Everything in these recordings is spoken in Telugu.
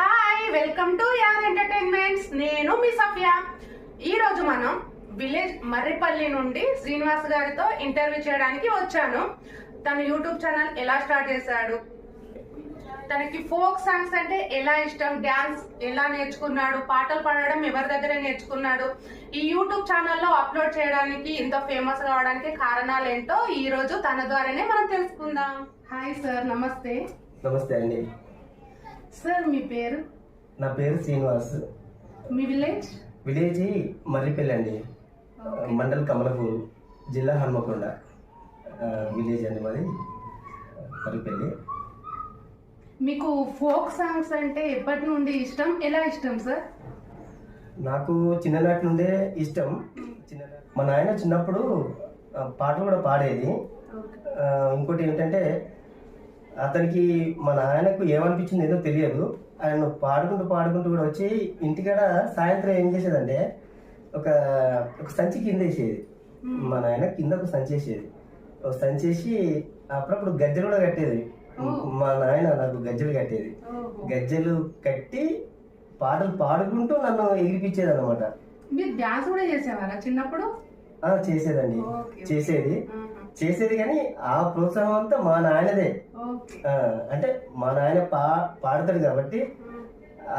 Hi welcome to your entertainments నేను మీ సఫియా. ఈ రోజు మనం విలేజ్ మర్రిపల్లి నుండి శ్రీనివాస్ గారితో ఇంటర్వ్యూ చేయడానికి వచ్చాను. తన యూట్యూబ్ ఛానల్ ఎలా స్టార్ట్ చేశాడు? తనకి ఫోక్ సాంగ్స్ అంటే ఎలా ఇష్టం? డాన్స్ ఎలా నేర్చుకున్నాడు? పాటలు పాడడం ఎవరి దగ్గర నేర్చుకున్నాడు? ఈ యూట్యూబ్ ఛానల్లో అప్లోడ్ చేయడానికి ఇంత ఫేమస్ కావడానికి కారణాలు ఏంటో ఈ రోజు తన ద్వారానే మనం తెలుసుకుందాం. హాయ్ సార్ నమస్తే. నమస్తే అండి. సార్ మీ పేరు? నా పేరు శ్రీనివాస్. మీ విలేజ్? విలేజ్ మర్రిపల్లి అండి మండల్ కమలపూర్ జిల్లా హన్మకొండ. విలేజ్ అండి మాది. మర్రిపల్లి. మీకు ఫోక్ సాంగ్స్ అంటే ఎప్పటి నుండి ఇష్టం? ఎలా ఇష్టం సార్ నాకు చిన్ననాటి నుండే ఇష్టం. మా నాయన చిన్నప్పుడు పాటలు కూడా పాడేది. ఇంకోటి ఏంటంటే అతనికి మా నాయనకు ఏమనిపించింది ఏదో తెలియదు. ఆయన పాడుకుంటూ పాడుకుంటూ కూడా వచ్చి ఇంటికాడ సాయంత్రం ఏం చేసేదంటే ఒక ఒక సంచి కింద వేసేది. మా నాయన కింద ఒక సంచి వేసేది. ఒక సంచి వేసి అప్పుడప్పుడు గజ్జలు కూడా కట్టేది. మా నాయన నాకు గజ్జలు కట్టేది. గజ్జలు కట్టి పాటలు పాడుకుంటూ నన్ను ఎగిరిపించేది అనమాట డాన్స్ కూడా చేసేవారా చిన్నప్పుడు? చేసేదండి. చేసేది. చేసేది కానీ ఆ ప్రోత్సాహం అంతా మా నాయనదే. అంటే మా నాయన పా పాడతాడు కాబట్టి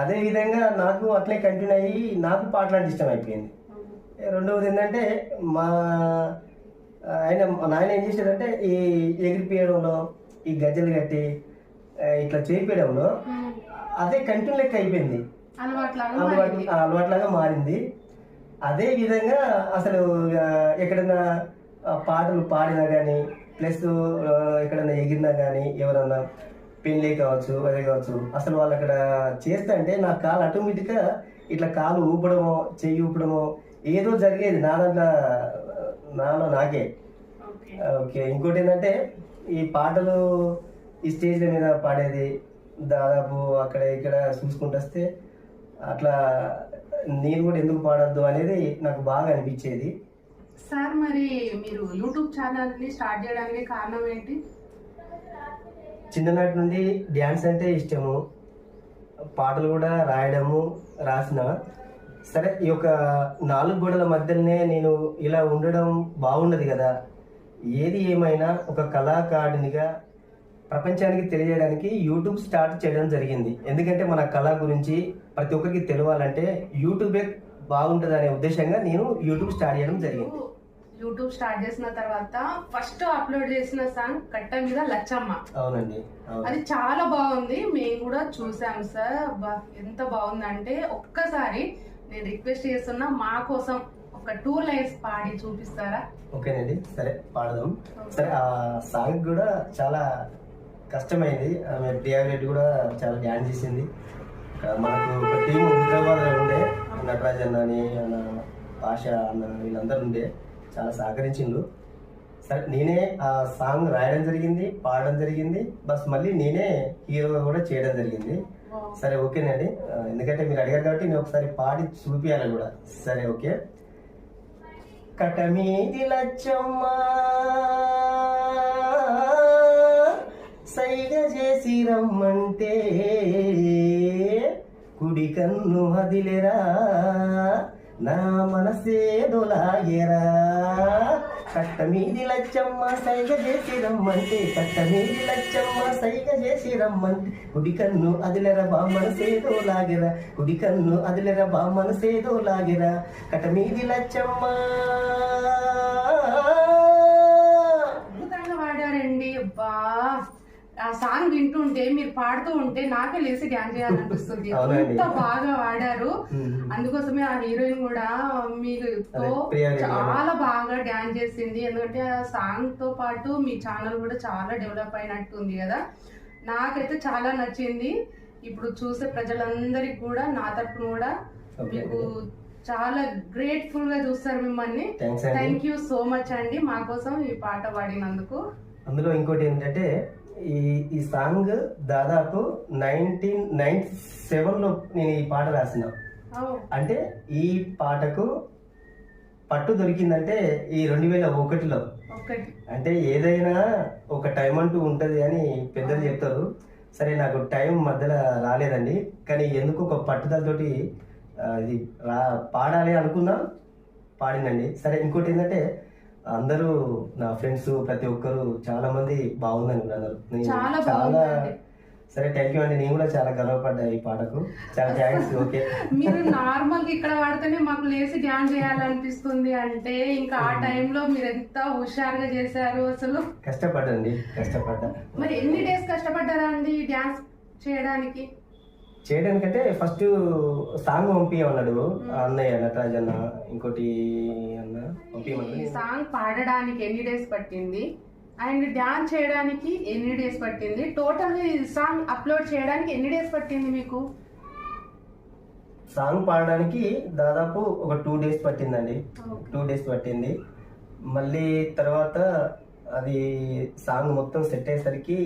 అదే విధంగా నాకు అట్లే కంటిన్యూ అయ్యి నాకు పాటలు అంటే ఇష్టం అయిపోయింది. రెండవది ఏంటంటే మా ఆయన మా నాయన ఏం చేశాడంటే ఈ ఎగిరిపియడంలో ఈ గజ్జలు కట్టి ఇట్లా చేపియడంలో అదే కంటిన్యూ లెక్క అయిపోయింది. అలవాట్లాగా అలవాటు మారింది. అదే విధంగా అసలు ఎక్కడైనా పాటలు పాడినా కానీ ప్లస్ ఆ, ఎక్కడైనా ఎగిరినా కానీ ఎవరన్నా పెళ్ళి కావచ్చు అదే కావచ్చు అసలు వాళ్ళు అక్కడ చేస్తే అంటే నా కాలు ఆటోమేటిక్గా ఇట్లా కాలు ఊపడమో చెయ్యి ఊపడమో ఏదో జరిగేది నా దాంట్లో నాలో నాకే. ఓకే. ఓకే. ఇంకోటి ఏంటంటే ఈ పాటలు ఈ స్టేజ్ల మీద పాడేది దాదాపు అక్కడ ఇక్కడ చూసుకుంటూ వస్తే అట్లా నేను కూడా ఎందుకు పాడొద్దు అనేది నాకు బాగా అనిపించేది. సార్ మరి మీరు యూట్యూబ్ ఛానల్ని స్టార్ట్ చేయడానికి కారణం ఏంటి? చిన్ననాటి నుండి డ్యాన్స్ అంటే ఇష్టము. పాటలు కూడా రాయడము రాసిన. సరే ఈ యొక్క నాలుగు గోడల మధ్యలోనే నేను ఇలా ఉండడం బాగుండదు కదా. ఏది ఏమైనా ఒక కళాకారునిగా ప్రపంచానికి తెలియజేయడానికి యూట్యూబ్ స్టార్ట్ చేయడం జరిగింది. ఎందుకంటే మన కళ గురించి ప్రతి ఒక్కరికి తెలియాలంటే యూట్యూబే బాగుంటుంది అనే ఉద్దేశంగా నేను యూట్యూబ్ స్టార్ట్ చేయడం జరిగింది. యూట్యూబ్ స్టార్ట్ చేసిన తర్వాత ఫస్ట్ అప్లోడ్ చేసిన సాంగ్ కట్ట మీద లచ్చమ్మ. అవునండి అవును. అది చాలా బాగుంది. మేము కూడా చూసాం సార్. ఎంత బాగుందంటే ఒక్కసారి నేను రిక్వెస్ట్ చేస్తున్నా మా కోసం ఒక టూ లైన్స్ పాడి చూపిస్తారా? ఓకేనండి సరే పాడదాం. సరే ఆ సాంగ్ కూడా చాలా కష్టమైంది. ఆమె ప్రియా రెడ్డి కూడా చాలా డ్యాన్స్ చేసింది. మనకు ఒక టీం హైదరాబాద్లో ఉండే నటరాజ్ అన్న అని అన్న భాష అన్న వీళ్ళందరూ ఉండే. చాలా సహకరించిండు. సరే నేనే ఆ సాంగ్ రాయడం జరిగింది పాడడం జరిగింది బస్ మళ్ళీ నేనే హీరోగా కూడా చేయడం జరిగింది. సరే ఓకేనండి. ఎందుకంటే మీరు అడిగారు కాబట్టి నేను ఒకసారి పాడి చూపించాలి కూడా. సరే ఓకే. కటమీది లచ్చమ్మ సైగ చేసి రమ్మంటే కుడి కన్ను హదిలేరా? నా మనసేదో లాగేరా కట్ట మీది లచ్చమ్మ సైగ చేసి రమ్మంటే కట్ట మీది లచ్చమ్మ సైగ చేసి రమ్మంటే కుడి కన్ను అదిలెర బా మనసేదో లాగెరా కుడి కన్ను అదిలెర బా మనసేదో లాగెరా కట్ట మీది లచ్చమ్మ. అద్భుతంగా వాడారండి అబ్బా. ఆ సాంగ్ వింటుంటే మీరు పాడుతూ ఉంటే నాకే లేసి డ్యాన్స్ చేయాలనిపిస్తుంది. ఎంత బాగా పాడారు మ్మ్. అందుకోసమే ఆ హీరోయిన్ కూడా మీతో. చాలా బాగా డాన్స్ చేసింది. ఎందుకంటే ఆ సాంగ్తో పాటు మీ ఛానల్ కూడా చాలా డెవలప్ అయినట్టు ఉంది కదా. నాకైతే చాలా నచ్చింది. ఇప్పుడు చూసే ప్రజలందరికీ కూడా నా తరపున కూడా. మీకు చాలా గ్రేట్ఫుల్గా చూస్తారు మిమ్మల్ని. థ్యాంక్ యూ సో మచ్ అండి. మా కోసం ఈ పాట పాడినందుకు. అందులో ఇంకోటి ఏంటంటే ఈ ఈ సాంగ్ దాదాపు నైన్టీన్ నైన్టీ సెవెన్లో నేను ఈ పాట రాసిన. అంటే ఈ పాటకు పట్టు దొరికిందంటే ఈ రెండు వేల ఒకటిలో. ఒకటి. అంటే ఏదైనా ఒక టైం అంటూ ఉంటది అని పెద్దలు చెప్తారు. సరే నాకు టైం మధ్యలో రాలేదండి. కానీ ఎందుకు ఒక పట్టుదలతోటి ఇది రా పాడాలి అనుకున్నా పాడిందండి. సరే ఇంకోటి ఏంటంటే అందరూ నా ఫ్రెండ్స్ ప్రతి ఒక్కరు చాలా మంది బాగుందని అన్నారు నేను చాలా. సరే థ్యాంక్ యూ అండి. నేను కూడా చాలా గర్వపడ్డా ఈ పాటకు. చాలా థ్యాంక్స్ ఓకే మీరు నార్మల్గా ఇక్కడ వాడితేనే మాకు లేచి డ్యాన్స్ చేయాలనిపిస్తుంది అంటే ఇంకా ఆ టైంలో మీరు ఎంత హుషారుగా చేశారు అసలు? కష్టపడ్డండి కష్టపడ్డా. మరి ఎన్ని డేస్ కష్టపడ్డారా అండి డ్యాన్స్ చేయడానికి? చేయడానికంటే ఫస్ట్ సాంగ్ పంపించమన్నాడు అన్నయ్య నటరాజ్ అన్న ఇంకోటి అన్న పంపించమన్నాడు సాంగ్ పాడడానికి ఎన్ని డేస్ పట్టింది? అండ్ డాన్స్ చేయడానికి ఎన్ని డేస్ పట్టింది? టోటల్ సాంగ్ అప్లోడ్ చేయడానికి ఎన్ని డేస్ పట్టింది మీకు? సాంగ్ పాడడానికి దాదాపు ఒక టూ డేస్ పట్టిందండి. టూ డేస్ పట్టింది. మళ్ళీ తర్వాత అది సాంగ్ మొత్తం సెట్ అయ్యేసరికి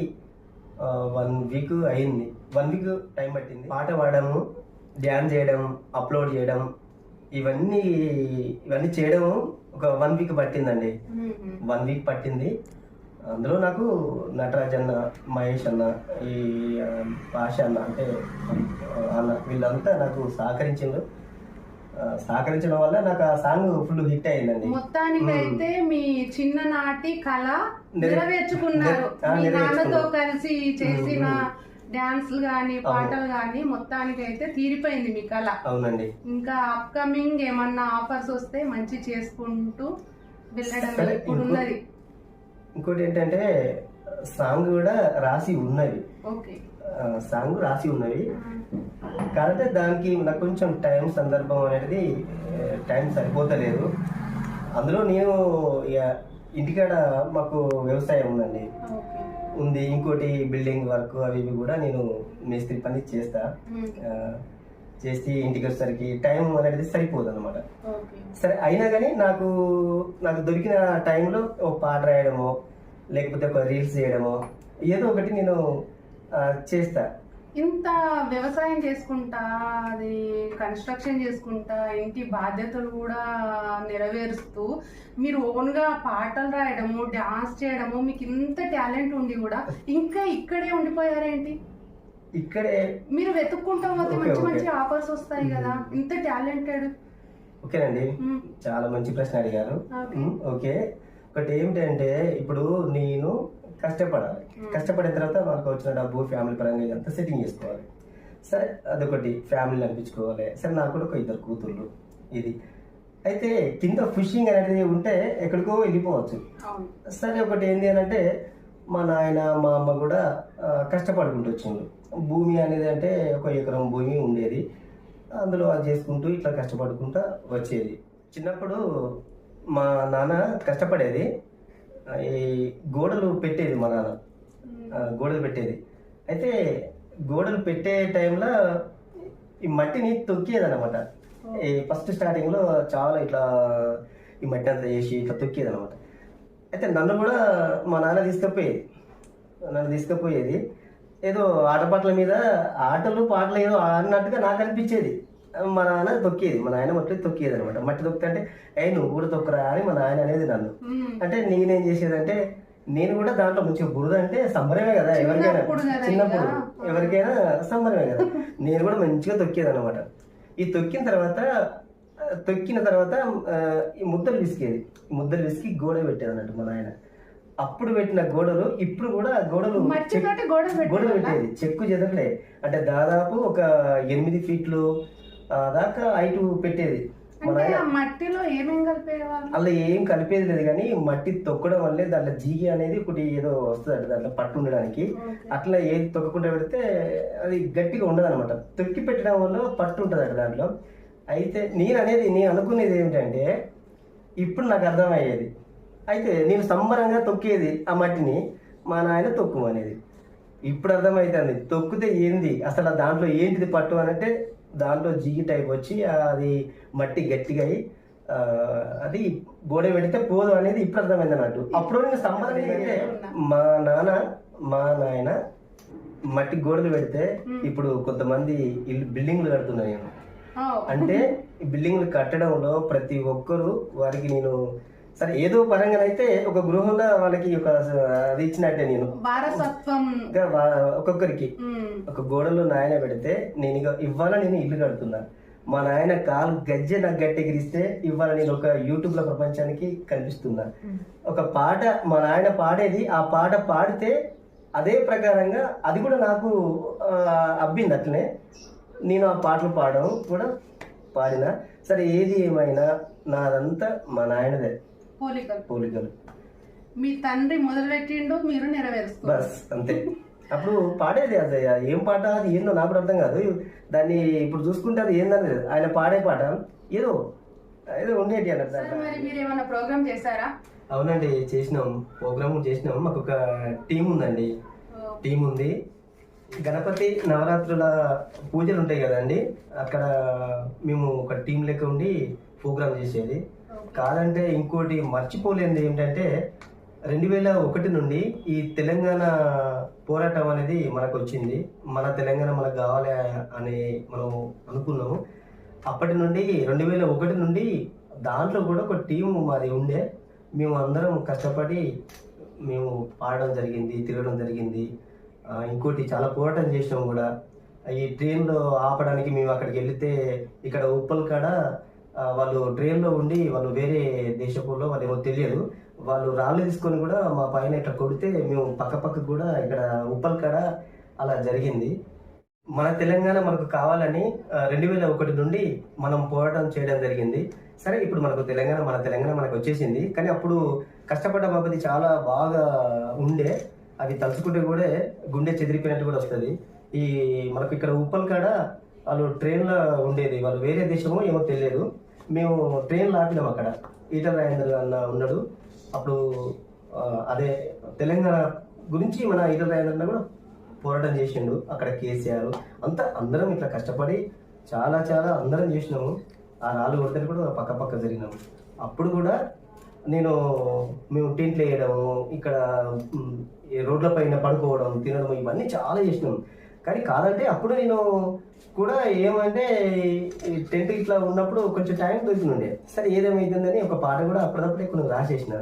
వన్ వీక్ అయింది. వన్ వీక్ టైం పట్టింది. పాట పాడము డ్యాన్స్ చేయడం అప్లోడ్ చేయడం ఇవన్నీ ఇవన్నీ చేయడం ఒక వన్ వీక్ పట్టిందండి. వన్ వీక్ పట్టింది. అందులో నాకు నటరాజ్ అన్న మహేష్ అన్న ఈ భాష అన్న అంటే అన్న వీళ్ళంతా నాకు సహకరించిండ్రు. ఆ, సహకరించడం వల్ల నాకు ఆ సాంగ్ ఫుల్ హిట్ అయిందండి. మొత్తానికైతే మీ చిన్ననాటి కళ నెర- నెరవేర్చుకున్నారు నాన్నతో. కలిసి చేసిన. డాన్స్లు గాని పాటలు గాని మొత్తానికైతే తీరిపోయింది మీ కళ. అవునండి. ఇంకా అప్కమింగ్ ఏమన్నా ఆఫర్స్ వస్తే మంచి చేసుకుంటూ వెళ్ళడం ఇప్పుడు ఉన్నది. ఇంకోటి ఏంటంటే సాంగ్ కూడా రాసి ఉన్నవి సాంగ్ రాసి ఉన్నవి కాకపోతే దానికి నాకు కొంచెం టైం సందర్భం అనేది టైం సరిపోతలేదు. అందులో నేను ఇంటికాడ మాకు వ్యవసాయం ఉందండి. ఉంది. ఇంకోటి బిల్డింగ్ వర్క్ అవి ఇవి కూడా నేను మేస్త్రి పని చేస్తా. ఆ, చేసి ఇంటికి వచ్చేసరికి టైం అనేది సరిపోదు అనమాట సరే అయినా కానీ నాకు నాకు దొరికిన టైంలో ఒక పాట రాయడమో లేకపోతే ఒక రీల్స్ చేయడమో ఏదో ఒకటి నేను చేస్తా. ఇంత వ్యవసాయం చేసుకుంటా అది కన్స్ట్రక్షన్ చేసుకుంటా ఇంటి బాధ్యతలు కూడా నెరవేరుస్తూ మీరు ఓన్గా పాటలు రాయడము డాన్స్ చేయడము మీకు ఇంత టాలెంట్ ఉండి కూడా ఇంకా ఇక్కడే ఉండిపోయారేంటి? ఇక్కడే. మీరు వెతుక్కుంటా పోతే మంచి. మంచి ఆఫర్స్ వస్తాయి కదా. ఇంత టాలెంటెడ్ ఓకేనండి. చాలా మంచి ప్రశ్న అడిగారు. ఓకే. ఒకటి ఏమిటంటే ఇప్పుడు నేను కష్టపడాలి. కష్టపడిన తర్వాత మనకు వచ్చిన డబ్బు ఫ్యామిలీ పరంగా ఇదంతా సెట్టింగ్ చేసుకోవాలి. సరే అదొకటి ఫ్యామిలీ అనిపించుకోవాలి. సరే నాకు కూడా ఒక ఇద్దరు కూతుర్లు. ఇది. అయితే కింద ఫిషింగ్ అనేది ఉంటే ఎక్కడికో వెళ్ళిపోవచ్చు. సరే ఒకటి ఏంటి అని అంటే మా నాయన మా అమ్మ కూడా కష్టపడుకుంటూ వచ్చిండ్రు. భూమి అనేది అంటే ఒక ఎకరం భూమి ఉండేది. అందులో అది చేసుకుంటూ ఇట్లా కష్టపడుకుంటూ వచ్చేది. చిన్నప్పుడు మా నాన్న కష్టపడేది. ఈ గోడలు పెట్టేది మా నాన్న. గోడలు పెట్టేది. అయితే గోడలు పెట్టే టైంలో ఈ మట్టిని తొక్కేది అనమాట ఈ ఫస్ట్ స్టార్టింగ్లో చాలా ఇట్లా ఈ మట్టి అంతా వేసి ఇట్లా తొక్కేది అనమాట అయితే నన్ను కూడా మా నాన్న తీసుకుపోయేది. నన్ను తీసుకుపోయేది. ఏదో ఆటపాటల మీద ఆటలు పాటలు ఏదో ఆడినట్టుగా నాకు అనిపించేది. మా నాన్న తొక్కేది. మా నాయన మట్టి తొక్కేది అనమాట మట్టి తొక్కితే ఏ నువ్వు కూడా తొక్కరా అని మా నాయన అనేది నన్ను. అంటే నేనేం చేసేదంటే నేను కూడా దాంట్లో మంచిగా బురద అంటే సంబరమే కదా ఎవరికైనా. చిన్నప్పుడు. ఎవరికైనా సంబరమే కదా. నేను కూడా మంచిగా తొక్కేది అనమాట ఈ తొక్కిన తర్వాత తొక్కిన తర్వాత ఈ ముద్దలు విసికేది. ముద్దలు విసికి గోడ పెట్టేది అన్నట్టు మా నాయన. అప్పుడు పెట్టిన గోడలు ఇప్పుడు కూడా గోడలు పెట్టేవాళ్ళా? పెట్టేది. చెక్కు చెదరలే. అంటే దాదాపు ఒక ఎనిమిది ఫీట్లు దాకా హైట్ పెట్టేది. మట్టిలో ఏమేం కలిపేవాళ్ళు? అలా ఏం కలిపేది లేదు కానీ మట్టి తొక్కడం వల్లే దాంట్లో జీగి అనేది ఒకటి ఏదో వస్తుంది దాంట్లో పట్టు ఉండడానికి. అట్లా ఏది తొక్కకుండా పెడితే అది గట్టిగా ఉండదు అనమాట తొక్కి పెట్టడం వల్ల పట్టు ఉంటుంది దాంట్లో. అయితే నేను అనేది నేను అనుకునేది ఏమిటంటే ఇప్పుడు నాకు అర్థమయ్యేది. అయితే నేను సంబరంగా తొక్కేది ఆ మట్టిని మా నాయన తొక్కు అనేది. ఇప్పుడు అర్థమవుతుంది తొక్కితే ఏంది? అసలు దాంట్లో ఏంటిది పట్టు అని దాంట్లో జిగి టైప్ వచ్చి అది మట్టి గట్టిగా అయి అది గోడ పెడితే పోదు అనేది ఇప్పుడు అర్థమైంది అన్నట్టు అప్పుడు నేను సంబంధం ఏంటంటే మా నాన్న మా నాయన మట్టి గోడలు పెడితే ఇప్పుడు కొంతమంది ఇల్లు బిల్డింగ్లు కడుతున్నారు నేను ఓ. అంటే ఈ బిల్డింగ్లు కట్టడంలో ప్రతి ఒక్కరు వారికి నేను సరే ఏదో పరంగానైతే ఒక గృహంలో వాళ్ళకి ఒక అది ఇచ్చినట్టే నేను. వారసత్వం. ఒక్కొక్కరికి. ఒక గోడలో నాయన పెడితే నేను ఇక ఇవాళ నేను ఇల్లు కడుతున్నా. మా నాయన కాలు గజ్జె నాకు గట్టెగిరిస్తే ఇవాళ నేను ఒక యూట్యూబ్లో ప్రపంచానికి కనిపిస్తున్నా. ఒక పాట మా నాయన పాడేది ఆ పాట పాడితే అదే ప్రకారంగా అది కూడా నాకు అబ్బింది అట్లనే. నేను ఆ పాటలు పాడడం కూడా పాడిన. సరే ఏది ఏమైనా నాదంతా మా నాయనదే. పోలికలు. పోలికలు. మీ తండ్రి మొదలుపెట్టిండు మీరు నెరవేరుస్తారు బస్ అంతే. అప్పుడు పాడేది అది ఏం పాట? అది ఏందో నాకు కూడా అర్థం కాదు. దాన్ని ఇప్పుడు చూసుకుంటే అది ఏందని ఆయన పాడే పాట. ఏదో ఏదో ఉండేటి అన్నట్టు. మరి మీరు ఏమైనా ప్రోగ్రామ్ చేశారా? అవునండి చేసినాం. ప్రోగ్రామ్ చేసినాం. మాకు ఒక టీం ఉందండి. టీం ఉంది. గణపతి నవరాత్రుల పూజలు ఉంటాయి కదండి. అక్కడ మేము ఒక టీం లెక్క ఉండి ప్రోగ్రామ్ చేసేది. కాదంటే ఇంకోటి మర్చిపోలేనిది ఏంటంటే రెండు వేల ఒకటి నుండి ఈ తెలంగాణ పోరాటం అనేది మనకు వచ్చింది. మన తెలంగాణ మనకు కావాలి అని మనం అనుకున్నాము. అప్పటి నుండి రెండు వేల ఒకటి నుండి దాంట్లో కూడా ఒక టీం మాది ఉండే. మేము అందరం కష్టపడి మేము పాడడం జరిగింది తిరగడం జరిగింది. ఇంకోటి చాలా పోరాటం చేసినాం కూడా. ఈ ట్రైన్లో ఆపడానికి మేము అక్కడికి వెళితే ఇక్కడ ఉప్పల్ కాడ వాళ్ళు ట్రైన్లో ఉండి వాళ్ళు వేరే దేశంలో వాళ్ళు ఏమో తెలియదు. వాళ్ళు రాళ్ళు తీసుకొని కూడా మా పైన ఇట్లా కొడితే మేము పక్క పక్క కూడా ఇక్కడ ఉప్పల్ కాడ అలా జరిగింది. మన తెలంగాణ మనకు కావాలని రెండు వేల ఒకటి నుండి మనం పోరాటం చేయడం జరిగింది. సరే ఇప్పుడు మనకు తెలంగాణ మన తెలంగాణ మనకు వచ్చేసింది. కానీ అప్పుడు కష్టపడ్డ బాబతి చాలా బాగా ఉండే. అది తలుచుకుంటే కూడా గుండె చెదిరిపోయినట్టు కూడా వస్తుంది. ఈ మనకు ఇక్కడ ఉప్పల్ కాడ వాళ్ళు ట్రైన్లో ఉండేది. వాళ్ళు వేరే దేశమో ఏమో తెలియదు. మేము ట్రైన్లో ఆపినాం అక్కడ. ఈట రాజేంద్ర అన్న ఉన్నాడు. అప్పుడు అదే తెలంగాణ గురించి మన ఈట రాజేంద్ర కూడా పోరాటం చేసిండు. అక్కడ కేసీఆర్ అంతా అందరం ఇట్లా కష్టపడి చాలా చాలా అందరం చేసినాము. ఆ రాళ్ళు కొడితే కూడా పక్క పక్క జరిగినాము అప్పుడు కూడా నేను మేము టెంట్లు వేయడము ఇక్కడ రోడ్ల పైన పడుకోవడం తినడం ఇవన్నీ చాలా చేసినాము కానీ కాదంటే అప్పుడు నేను కూడా ఏమంటే టెన్త్ ఇట్లా ఉన్నప్పుడు కొంచెం టైం దొరికిండే సరే ఏదేమైతుందని ఒక పాట కూడా అప్పటికప్పుడే కొన్ని రాసేసిన.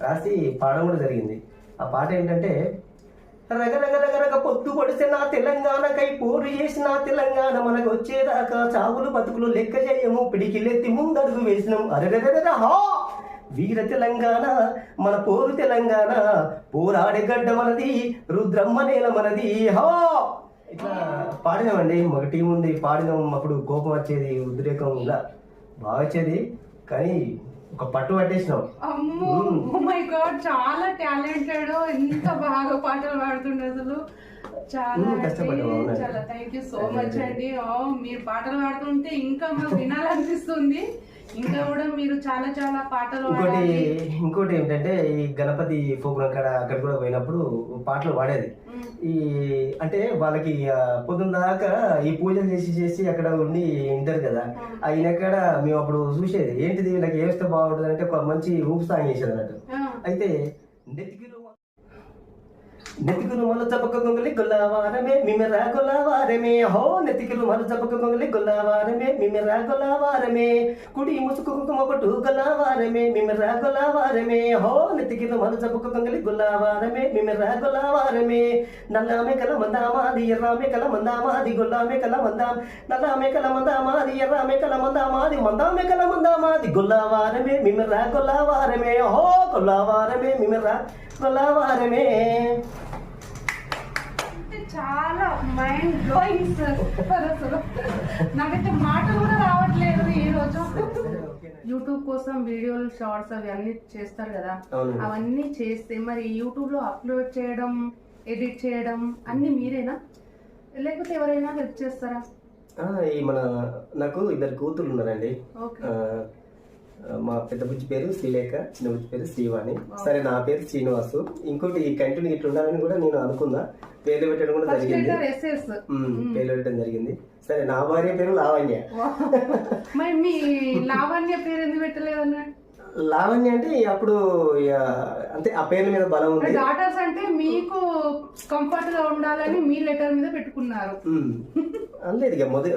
రాసి పాడడం కూడా జరిగింది. ఆ పాట ఏంటంటే రగ పొత్తు రగ రగ పొద్దు నా తెలంగాణకై పోరు చేసిన తెలంగాణ మనకు వచ్చేదాకా చావులు బతుకులు లెక్క చేయము. పిడికిలెత్తి ముందడుగు వేసినాం. అరగరగర హా! వీర తెలంగాణ మన పోరు తెలంగాణ పోరాడే గడ్డ మనది రుద్రమ్మ నేల మనది హా! ఇట్లా పాడినామండి. ఒక టీం ఉంది పాడినాం. అప్పుడు కోపం వచ్చేది ఉద్రేకం ఇలా బాగా వచ్చేది. కానీ ఒక పట్టు పట్టేసినాం. అమ్మో మై గాడ్ చాలా టాలెంటెడ్ ఎంత బాగా పాటలు పాడుతుండే అసలు. చాలా. చాలా థ్యాంక్ యూ సో మచ్ అండి. ఓ మీరు పాటలు పాడుతుంటే ఇంకా మాకు వినాలనిపిస్తుంది. ఇంకా కూడా మీరు చాలా చాలా పాటలు ఇంకోటి ఇంకోటి ఏంటంటే ఈ గణపతి ప్రోగ్రాం కాడ అక్కడ కూడా పోయినప్పుడు పాటలు పాడేది. ఈ అంటే వాళ్ళకి పొద్దున్న దాకా ఈ పూజలు చేసి చేసి అక్కడ ఉండి వింటారు కదా. అయిన కాడ మేము అప్పుడు చూసేది. ఏంటిది? వీళ్ళకి ఏమిస్తే బాగుంటుంది అంటే ఒక మంచి ఊపు సాంగ్ చేసేది అన్నట్టు. అయితే నెత్తికిలు నెతికులు మల చపక గొంగలి గొల్లవారమే మిమెరా గొల్లవారమే. హో నెతికులు మల చపక గొంగలి గొల్లవారమే మిమెరా గొల్లవారమే. కుడి ముసుకు కుంకుమ పట్టు మిమెరా గొల్లవారమే. హో నెతికులు మల చపక గొంగలి గొల్లవారమే మిమెరా గొల్లవారమే. నల్లామే కల మందామాది ఎర్రామే కల మందామాది గొల్లామె కల మందాం నల్లామే కల మందామాది ఎర్రామే కల మందామాది మందామే కల మందామాది గొల్లవారమే మిమెరా గొల్లవారమే. హో గొల్లవారమే మిమెరా గొల్లవారమే. అంటే చాలా మైండ్ బ్లోయింగ్ సూపర్ అసలు. నాకైతే మాటలు కూడా రావట్లేదు ఈ రోజు. యూట్యూబ్ కోసం వీడియోలు షార్ట్స్ అవి అన్ని చేస్తారు కదా. అవన్నీ చేస్తే మరి యూట్యూబ్లో అప్లోడ్ చేయడం ఎడిట్ చేయడం అన్ని మీరేనా? లేకపోతే ఎవరైనా హెల్ప్ చేస్తారా? ఈ మన నాకు ఇద్దరు కూతుర్లు ఉన్నారండి. మా పెద్ద బుజ్జి పేరు శ్రీలేఖ చిన్న బుజ్జి పేరు శ్రీవాణి. సరే నా పేరు శ్రీనివాసు. ఇంకోటి ఈ కంటిన్యూ ఇట్లా ఉండాలని కూడా నేను అనుకున్నా. పేర్లు పెట్టడం కూడా జరిగింది. పేర్లు పెట్టడం జరిగింది. సరే నా భార్య పేరు లావణ్య. మరి మీ లావణ్య పేరు ఎందుకు పెట్టలేదు అన్నాడు లావణ్య అంటే అప్పుడు ఇక అంటే ఆ పేర్ల మీద బలం ఉంది. డాటర్స్ అంటే మీకు కంఫర్ట్గా ఉండాలని మీ లెటర్ మీద పెట్టుకున్నారు. అనలేదు ఇక మొదటి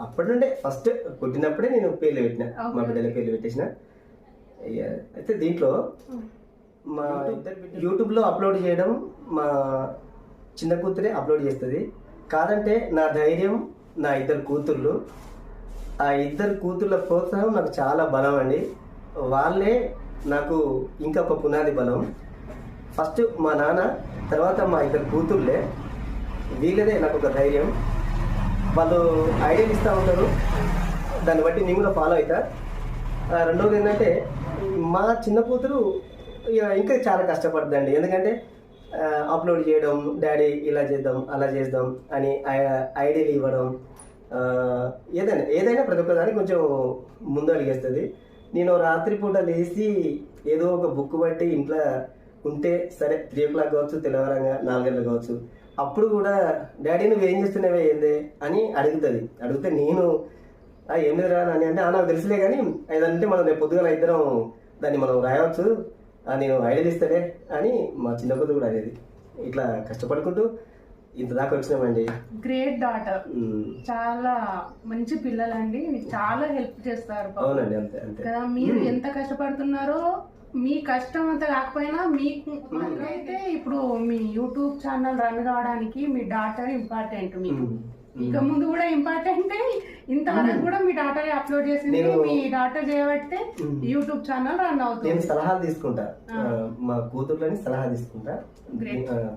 అప్పటి నుండే ఫస్ట్ పుట్టినప్పుడే నేను పేర్లు పెట్టిన. మా బిడ్డల పేర్లు పెట్టేసిన. ఇక- అయితే దీంట్లో మా యూట్యూబ్లో అప్లోడ్ చేయడం మా చిన్న కూతురే అప్లోడ్ చేస్తుంది. కాదంటే నా ధైర్యం నా ఇద్దరు కూతుర్లు. ఆ ఇద్దరు కూతుళ్ళ ప్రోత్సాహం నాకు చాలా బలం అండి. వాళ్ళే నాకు ఇంకా ఒక పునాది బలం. ఫస్ట్ మా నాన్న తర్వాత మా ఇద్దరు కూతుర్లే. వీళ్ళదే నాకు ఒక ధైర్యం. వాళ్ళు ఐడియాలు ఇస్తూ ఉంటారు. దాన్ని బట్టి నేను కూడా ఫాలో అవుతా. ఆ, రెండవది ఏంటంటే మా చిన్న కూతురు ఇక ఇంకా చాలా కష్టపడుతుందండి. ఎందుకంటే అప్లోడ్ చేయడం డాడీ ఇలా చేద్దాం అలా చేద్దాం అని ఐ- ఐడియాలు ఇవ్వడం ఏదైనా ఏదైనా ప్రతి ఒక్కదానికి కొంచెం ముందు అడిగేస్తుంది. నేను రాత్రిపూట లేచి ఏదో ఒక బుక్ బట్టి ఇంట్లో ఉంటే సరే త్రీ ఓ క్లాక్ కావచ్చు తెల్లవారంగా నాలుగు గంటలు కావచ్చు అప్పుడు కూడా డాడీ నువ్వు ఏం చేస్తున్నావే ఏంది? అని అడుగుతుంది. అడిగితే నేను "ఆ, ఏం అని అంటే నాకు తెలుసులే కానీ ఏదంటే మనం రేపు పొద్దుగా ఇద్దరం దాన్ని మనం రాయవచ్చు నేను ఐడియాలు ఇస్తాడే అని మా చిన్న కూతురు కూడా అనేది ఇట్లా కష్టపడుకుంటూ ఇంత దాకా వచ్చినామండి. గ్రేట్ డాటర్ చాలా మంచి పిల్లలండి. మీకు చాలా హెల్ప్ చేస్తారు. అవునండి అంతే అంతే. కదా మీరు ఎంత కష్టపడుతున్నారో మీ కష్టం అంత కాకపోయినా మీకు అయితే ఇప్పుడు మీ యూట్యూబ్ ఛానల్ రన్ కావడానికి మీ డాటర్ ఇంపార్టెంట్ మీకు. ఇక ముందు కూడా ఇంపార్టెంట్ ఇంతవరకు కూడా మీ డాటర్ అప్లోడ్ చేసింది నేను- మీ డాటర్ చేయబట్టే. యూట్యూబ్ ఛానల్ రన్ నేను అవుతుంది. సలహాలు తీసుకుంటా. మా కూతుర్లని సలహా తీసుకుంటా.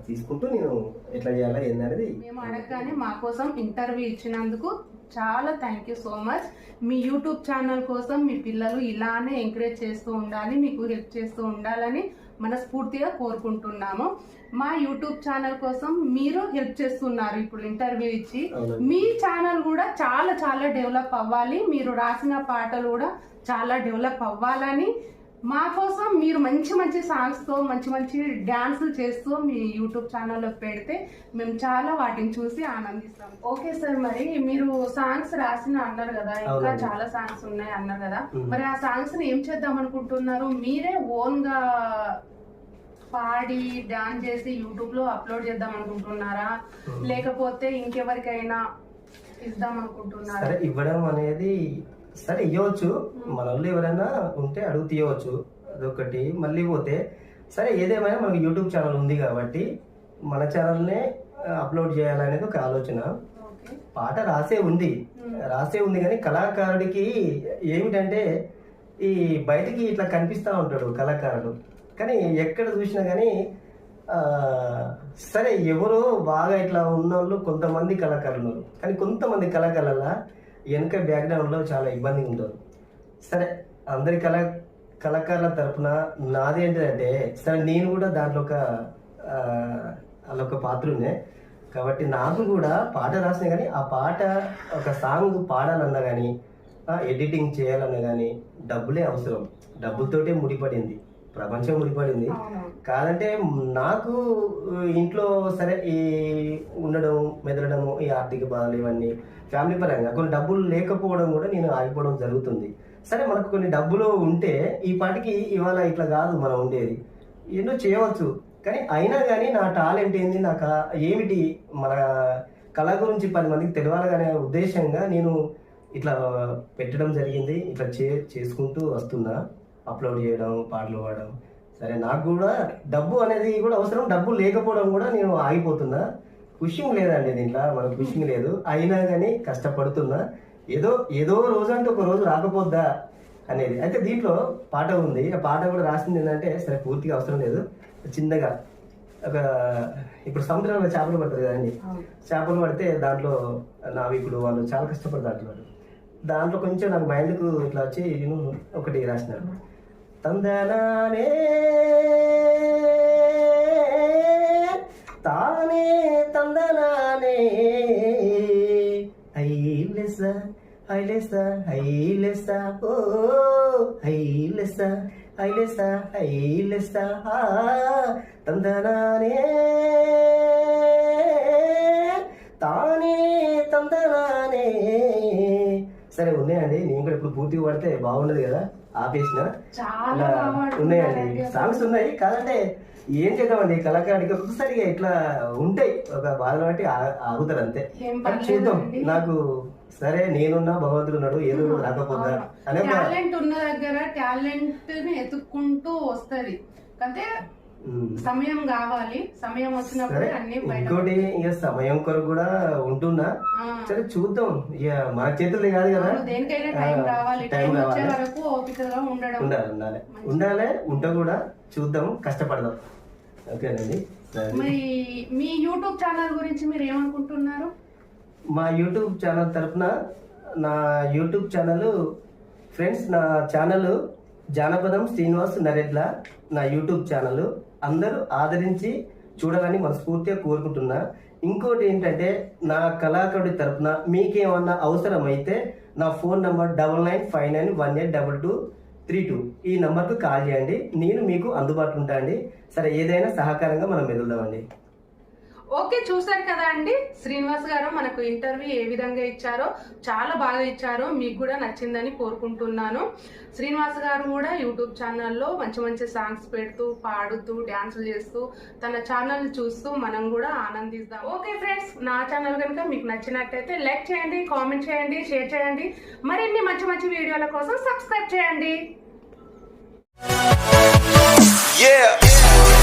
తీసుకుంటూ నేను ఎట్లా చేయాలా ఏందనేది మేము అడగగానే మా కోసం ఇంటర్వ్యూ ఇచ్చినందుకు చాలా థ్యాంక్ యూ సో మచ్ మీ యూట్యూబ్ ఛానల్ కోసం మీ పిల్లలు ఇలానే ఎంకరేజ్ చేస్తూ ఉండాలి మీకు హెల్ప్ చేస్తూ ఉండాలని మనస్ఫూర్తిగా కోరుకుంటున్నాము. మా యూట్యూబ్ ఛానల్ కోసం మీరు హెల్ప్ చేస్తున్నారు ఇప్పుడు ఇంటర్వ్యూ ఇచ్చి. మీ ఛానల్ కూడా చాలా చాలా డెవలప్ అవ్వాలి. మీరు రాసిన పాటలు కూడా చాలా డెవలప్ అవ్వాలని. మా కోసం మీరు మంచి మంచి సాంగ్స్తో మంచి మంచి డాన్సులు చేస్తూ మీ యూట్యూబ్ ఛానల్లో పెడితే మేము చాలా వాటిని చూసి ఆనందిస్తాం. ఓకే సార్ మరి మీరు సాంగ్స్ రాసిన అన్నారు కదా ఇంకా. చాలా సాంగ్స్ ఉన్నాయి అన్నారు కదా. మరి ఆ సాంగ్స్ని ఏం చేద్దాం అనుకుంటున్నారు? మీరే ఓన్గా పాడి డాన్స్ చేసి యూట్యూబ్లో అప్లోడ్ చేద్దాం అనుకుంటున్నారా. లేకపోతే ఇంకెవరికైనా ఇద్దాం అనుకుంటున్నారా? సరే ఇవ్వడం అనేది సరే ఇవ్వచ్చు మన వాళ్ళు ఎవరైనా ఉంటే అడుగు తీయవచ్చు అదొకటి. మళ్ళీ పోతే సరే ఏదేమైనా మనకు యూట్యూబ్ ఛానల్ ఉంది కాబట్టి మన ఛానల్నే అప్లోడ్ చేయాలనేది ఒక ఆలోచన. పాట రాసే ఉంది. రాసే ఉంది కానీ కళాకారుడికి ఏమిటంటే ఈ బయటికి ఇట్లా కనిపిస్తూ ఉంటాడు కళాకారుడు. కానీ ఎక్కడ చూసినా కానీ సరే ఎవరో బాగా ఇట్లా ఉన్నోళ్ళు కొంతమంది కళాకారులు. కానీ కొంతమంది కళాకారుల వెనక బ్యాక్గ్రౌండ్లో చాలా ఇబ్బందిగా ఉంటారు సరే అందరి కళా కళాకారుల తరఫున నాది ఏంటంటే సరే నేను కూడా దాంట్లో ఒక అలా ఒక పాత్రునే కాబట్టి నాకు కూడా పాట రాసిన కానీ ఆ పాట ఒక సాంగ్ పాడాలన్నా కానీ ఎడిటింగ్ చేయాలన్నా కానీ డబ్బులే అవసరం. డబ్బులతోటే ముడిపడింది. ప్రపంచం ముడిపడింది అవును కాదంటే నాకు ఇంట్లో సరే ఈ ఉండడం మెదలడము ఈ ఆర్థిక బాధలు ఇవన్నీ ఫ్యామిలీ పరంగా కొన్ని డబ్బులు లేకపోవడం కూడా నేను ఆగిపోవడం జరుగుతుంది. సరే మనకు కొన్ని డబ్బులు ఉంటే ఈ పాటికి ఇవాళ ఇట్లా కాదు మనం ఉండేది. ఎన్నో చేయవచ్చు. కానీ అయినా కానీ నా టాలెంట్ ఏంది? నాకు ఏమిటి? మన కళ గురించి పది మందికి తెలియాలనే ఉద్దేశంగా నేను ఇట్లా పెట్టడం జరిగింది. ఇట్లా చే చేసుకుంటూ వస్తున్నా. అప్లోడ్ చేయడం పాటలు పాడడం. సరే నాకు కూడా డబ్బు అనేది కూడా అవసరం. డబ్బు లేకపోవడం కూడా నేను ఆగిపోతున్నా. పుషింగ్ లేదండి దీంట్లో మనకు పుషింగ్ లేదు. అయినా కానీ కష్టపడుతున్నా. ఏదో ఏదో రోజు అంటే ఒక రోజు రాకపోద్దా అనేది. అయితే దీంట్లో పాట ఉంది. ఆ పాట కూడా రాసింది ఏంటంటే సరే పూర్తిగా అవసరం లేదు. చిన్నగా ఒక ఇప్పుడు సముద్రంలో చేపలు పడతారు కదండి. చేపలు పడితే దాంట్లో నావికులు వాళ్ళు చాలా కష్టపడుతుంటారు దాంట్లో కొంచెం నాకు మైండ్కు ఇట్లా వచ్చి నేను ఒకటి రాసినాను తందనానే తానే తందనానే ఐలెస ఐ ఐలెస ఓ ఐలెస ఐలెస ఐలెస ఆ తందనానే తానే తందనానే సరే ఉన్నాయండి నేను కూడా ఇప్పుడు పూర్తిగా పడితే బాగుండదు కదా? ఆపేసిన. ఉన్నాయండి. సాంగ్స్ ఉన్నాయి. కాదంటే ఏం చేద్దామండి? కళాకారుడికి ఒక్కసారిగా ఇట్లా ఉంటాయి. ఒక బాధలు బట్టి ఆగుతారు అంతే. చూద్దాం. నాకు సరే నేనున్నా భగవంతుడు ఉన్నాడు ఏదో రాకపోతా అనే టాలెంట్ ఉన్న దగ్గర టాలెంట్ని ఎత్తుక్కుంటూ వస్తది. అంటే. సమయం కావాలి. సమయం వచ్చినప్పుడు అన్ని ఇంకోటి ఇక సమయం కొరకు కూడా ఉంటున్నా. సరే చూద్దాం. ఇక మన చేతుల్లో కాదు కదా. దేనికైనా టైం ఆ, రావాలి టైం వచ్చే. వరకు ఓపికగా ఉండడం. ఉండాలి ఉండాలి. ఉండాలి ఉంటే కూడా. చూద్దాం కష్టపడదాం. ఓకేనండి. మరి మీ యూట్యూబ్ ఛానల్ గురించి మీరు ఏమనుకుంటున్నారు? మా యూట్యూబ్ ఛానల్ తరపున నా యూట్యూబ్ ఛానల్ ఫ్రెండ్స్ నా ఛానల్ జానపదం శ్రీనివాస్ నరెడ్ల నా యూట్యూబ్ ఛానల్. అందరూ ఆదరించి చూడాలని మనస్ఫూర్తిగా కోరుకుంటున్నా. ఇంకోటి ఏంటంటే నా కళాకారుడి తరపున మీకేమన్నా అవసరమైతే నా phone number double nine five nine one eight double two three two ఈ నంబర్కు కాల్ చేయండి. నేను మీకు అందుబాటులో ఉంటా అండి. సరే ఏదైనా సహకారంగా మనం వెళ్దామండి ఓకే చూసారు కదా అండి. శ్రీనివాస్ గారు మనకు ఇంటర్వ్యూ ఏ విధంగా ఇచ్చారో చాలా బాగా ఇచ్చారు మీకు కూడా నచ్చిందని కోరుకుంటున్నాను. శ్రీనివాస్ గారు కూడా యూట్యూబ్ ఛానల్లో మంచి మంచి సాంగ్స్ పెడుతూ పాడుతూ డ్యాన్సులు చేస్తూ తన ఛానల్ చూస్తూ మనం కూడా ఆనందిస్తాం ఓకే ఫ్రెండ్స్ నా ఛానల్ కనుక మీకు నచ్చినట్టయితే లైక్ చేయండి కామెంట్ చేయండి షేర్ చేయండి. మరిన్ని మంచి మంచి వీడియోల కోసం సబ్స్క్రైబ్ చేయండి. Yeah.